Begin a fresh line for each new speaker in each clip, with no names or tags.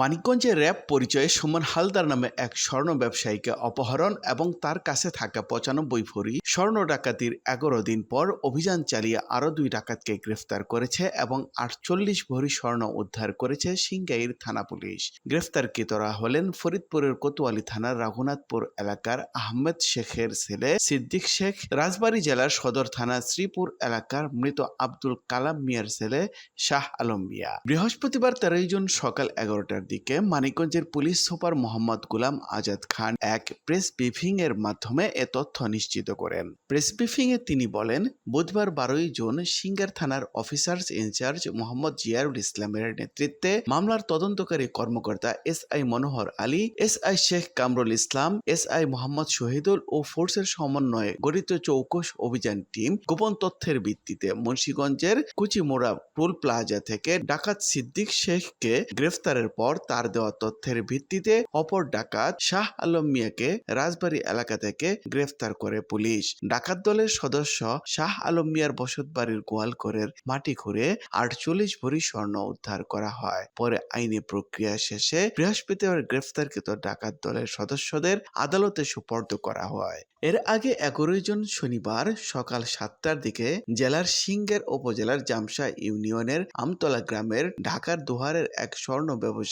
মানিকগঞ্জে র্যাব পরিচয়ে সুমন হালদার নামে এক স্বর্ণ ব্যবসায়ীকে অপহরণ এবং তার কাছে থাকা পঁচানব্বই ভরি স্বর্ণ ডাকাতির এগারো দিন পর অভিযান চালিয়ে আরও দুই ডাকাতকে গ্রেফতার করেছে এবং আটচল্লিশ ভরি স্বর্ণ উদ্ধার করেছে সিংগাইর থানা পুলিশ। গ্রেফতারকৃতরা হলেন ফরিদপুরের কোতোয়ালি থানার রঘুনাথপুর এলাকার আহমেদ শেখের ছেলে সিদ্দিক শেখ, রাজবাড়ী জেলার সদর থানা শ্রীপুর এলাকার মৃত আব্দুল কালাম মিয়ার ছেলে শাহ আলম মিয়া। বৃহস্পতিবার তেরোই জুন সকাল এগারোটার দিকে মানিকগঞ্জের পুলিশ সুপার মোহাম্মদ গুলাম আজাদ খান এক প্রেস ব্রিফিং এর মাধ্যমে এ তথ্য নিশ্চিত করেন। প্রেস ব্রিফিং এ তিনি বলেন, বুধবার বারোই জুন সিঙ্গার থানার অফিসার্স ইনচার্জ মোহাম্মদ জিয়ারুল ইসলামের নেতৃত্বে মামলার তদন্তকারী কর্মকর্তা S I Monohar Ali S I Sheikh Kamrul Islam S I Mohammad Shahidul ও ফোর্সের সমন্বয়ে গঠিত চৌকস অভিযান টিম গোপন তথ্যের ভিত্তিতে মুন্সীগঞ্জের কুচিমোড়া টোল প্লাজা থেকে ডাকাত সিদ্দিক শেখকে গ্রেফতারের পর তার দেওয়া তথ্যের ভিত্তিতে অপর ডাকাত শাহ আলম মিয়াকে রাজবাড়ী এলাকা থেকে গ্রেফতার করে পুলিশ। ডাকাত দলের সদস্য শাহ আলম মিয়ার বসতবাড়ির গোয়ালঘরের মাটি খুঁড়ে আটচল্লিশ ভরি স্বর্ণ উদ্ধার করা হয়। পরে আইনি প্রক্রিয়া শেষে বৃহস্পতিবার গ্রেফতারকৃত ডাকাত দলের সদস্যদের আদালতে সুপর্দ করা হয়। এর আগে এগারোই জন শনিবার সকাল সাতটার দিকে জেলার সিঙ্গের উপজেলার জামসা ইউনিয়নের আমতলা গ্রামের ঢাকার দোহারের এক স্বর্ণ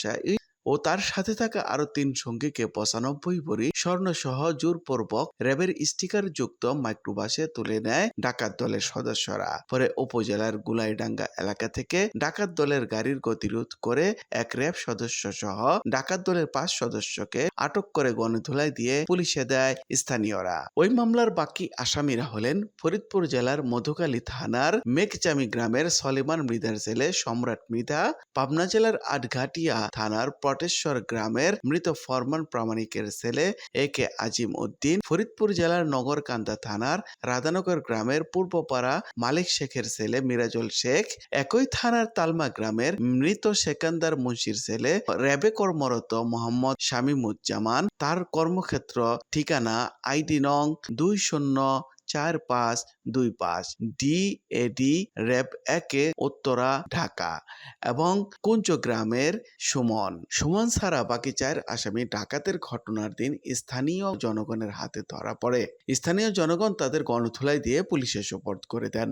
Russia. ও তার সাথে থাকা আরও তিন সঙ্গীকে পঁচানব্বই ভরি স্বর্ণ সহ জোরপূর্বক র্যাবের স্টিকার যুক্ত মাইক্রোবাসে তুলে নেয় ডাকাত দলের সদস্যরা। পরে উপজেলার গুলাইডাঙ্গা এলাকা থেকে ডাকাত দলের গাড়ির গতিরোধ করে এক র্যাব সদস্য সহ ডাকাত দলের পাঁচ সদস্যকে আটক করে গণধুলাই দিয়ে পুলিশে দেয় স্থানীয়রা। ওই মামলার বাকি আসামিরা হলেন ফরিদপুর জেলার মধুকালী থানার মেঘচামি গ্রামের সলিমান মৃধার ছেলে সম্রাট মৃধা, পাবনা জেলার আটঘাটিয়া থানার পটেশ্বর গ্রামের মৃত ফরমান প্রামাণিকের ছেলে এ কে আজিম উদ্দিন ফরিদপুর জেলার নগরকান্দা থানার রাধানগর গ্রামের পূর্বপাড়া মালিক শেখের ছেলে মিরাজুল শেখ, একই থানার তালমা গ্রামের মৃত সেকান্দার মুন্সির ছেলে র্যাবে কর্মরত মোহাম্মদ শামীমুজ্জামান। তার কর্মক্ষেত্র ঠিকানা আইডি নং দুই শূন্য চার পাঁচ, দুই পাঁচ। ডি এ ডি র্যাব একে উত্তরা, ঢাকা এবং কুঞ্চ গ্রামের সুমন। সুমন ছাড়া বাকি চার আসামি ডাকাতের ঘটনার দিন স্থানীয় জনগণের হাতে ধরা পড়ে। স্থানীয় জনগণ তাদের গণথুলাই দিয়ে পুলিশে সোপর্দ করে দেন।